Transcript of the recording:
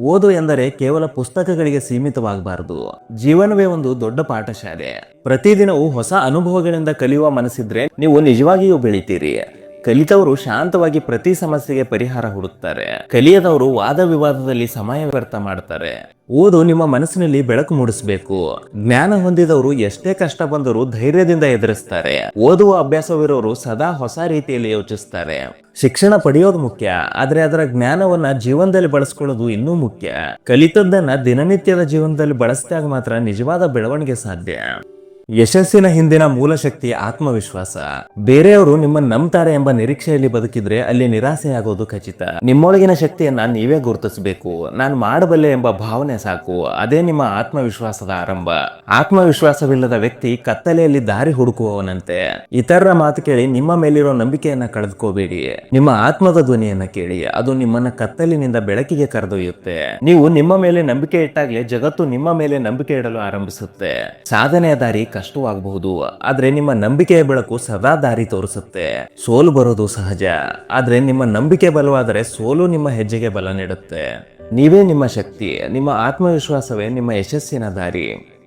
ಓದು ಎಂದರೆ ಕೇವಲ ಪುಸ್ತಕಗಳಿಗೆ ಸೀಮಿತವಾಗಬಾರದು. ಜೀವನವೇ ಒಂದು ದೊಡ್ಡ ಪಾಠಶಾಲೆ. ಪ್ರತಿದಿನವೂ ಹೊಸ ಅನುಭವಗಳಿಂದ ಕಲಿಯುವ ಮನಸ್ಸಿದ್ರೆ ನೀವು ನಿಜವಾಗಿಯೂ ಬೆಳಿತೀರಿ. ಕಲಿತವರು ಶಾಂತವಾಗಿ ಪ್ರತಿ ಸಮಸ್ಯೆಗೆ ಪರಿಹಾರ ಹುಡುಕ್ತಾರೆ. ಕಲಿಯದವರು ವಾದ ವಿವಾದದಲ್ಲಿ ಸಮಯ ವ್ಯರ್ಥ ಮಾಡ್ತಾರೆ. ಓದು ನಿಮ್ಮ ಮನಸ್ಸಿನಲ್ಲಿ ಬೆಳಕು ಮೂಡಿಸಬೇಕು. ಜ್ಞಾನ ಹೊಂದಿದವರು ಎಷ್ಟೇ ಕಷ್ಟ ಬಂದರೂ ಧೈರ್ಯದಿಂದ ಎದುರಿಸ್ತಾರೆ. ಓದುವ ಅಭ್ಯಾಸವಿರೋರು ಸದಾ ಹೊಸ ರೀತಿಯಲ್ಲಿ ಯೋಚಿಸ್ತಾರೆ. ಶಿಕ್ಷಣ ಪಡೆಯೋದು ಮುಖ್ಯ, ಆದ್ರೆ ಅದರ ಜ್ಞಾನವನ್ನ ಜೀವನದಲ್ಲಿ ಬಳಸ್ಕೊಳ್ಳೋದು ಇನ್ನೂ ಮುಖ್ಯ. ಕಲಿತದ್ದನ್ನ ದಿನನಿತ್ಯದ ಜೀವನದಲ್ಲಿ ಬಳಸಿದಾಗ ಮಾತ್ರ ನಿಜವಾದ ಬೆಳವಣಿಗೆ ಸಾಧ್ಯ. ಯಶಸ್ಸಿನ ಹಿಂದಿನ ಮೂಲ ಶಕ್ತಿ ಆತ್ಮವಿಶ್ವಾಸ. ಬೇರೆಯವರು ನಿಮ್ಮನ್ನ ನಂಬ್ತಾರೆ ಎಂಬ ನಿರೀಕ್ಷೆಯಲ್ಲಿ ಬದುಕಿದ್ರೆ ಅಲ್ಲಿ ನಿರಾಸೆಯಾಗೋದು ಖಚಿತ. ನಿಮ್ಮೊಳಗಿನ ಶಕ್ತಿಯನ್ನ ನೀವೇ ಗುರುತಿಸಬೇಕು. ನಾನು ಮಾಡಬಲ್ಲೆ ಎಂಬ ಭಾವನೆ ಸಾಕು. ಅದೇ ನಿಮ್ಮ ಆತ್ಮವಿಶ್ವಾಸದ ಆರಂಭ. ಆತ್ಮವಿಶ್ವಾಸವಿಲ್ಲದ ವ್ಯಕ್ತಿ ಕತ್ತಲೆಯಲ್ಲಿ ದಾರಿ ಹುಡುಕುವವನಂತೆ. ಇತರರ ಮಾತು ಕೇಳಿ ನಿಮ್ಮ ಮೇಲಿರೋ ನಂಬಿಕೆಯನ್ನ ಕಳೆದುಕೋಬೇಡಿ. ನಿಮ್ಮ ಆತ್ಮದ ಧ್ವನಿಯನ್ನ ಕೇಳಿ. ಅದು ನಿಮ್ಮನ್ನ ಕತ್ತಲಿನಿಂದ ಬೆಳಕಿಗೆ ಕರೆದೊಯ್ಯುತ್ತೆ. ನೀವು ನಿಮ್ಮ ಮೇಲೆ ನಂಬಿಕೆ ಇಟ್ಟಾಗಲೇ ಜಗತ್ತು ನಿಮ್ಮ ಮೇಲೆ ನಂಬಿಕೆ ಇಡಲು ಆರಂಭಿಸುತ್ತೆ. ಸಾಧನೆಯ ದಾರಿ ಕಷ್ಟವಾಗಬಹುದು. ಆದ್ರೆ ನಿಮ್ಮ ನಂಬಿಕೆಯ ಬೆಳಕು ಸದಾ ದಾರಿ ತೋರಿಸುತ್ತೆ. ಸೋಲು ಬರೋದು ಸಹಜ. ಆದ್ರೆ ನಿಮ್ಮ ನಂಬಿಕೆ ಬಲವಾದರೆ ಸೋಲು ನಿಮ್ಮ ಹೆಜ್ಜೆಗೆ ಬಲ ನೀಡುತ್ತೆ. ನೀವೇ ನಿಮ್ಮ ಶಕ್ತಿ, ನಿಮ್ಮ ಆತ್ಮವಿಶ್ವಾಸವೇ ನಿಮ್ಮ ಯಶಸ್ಸಿನ ದಾರಿ.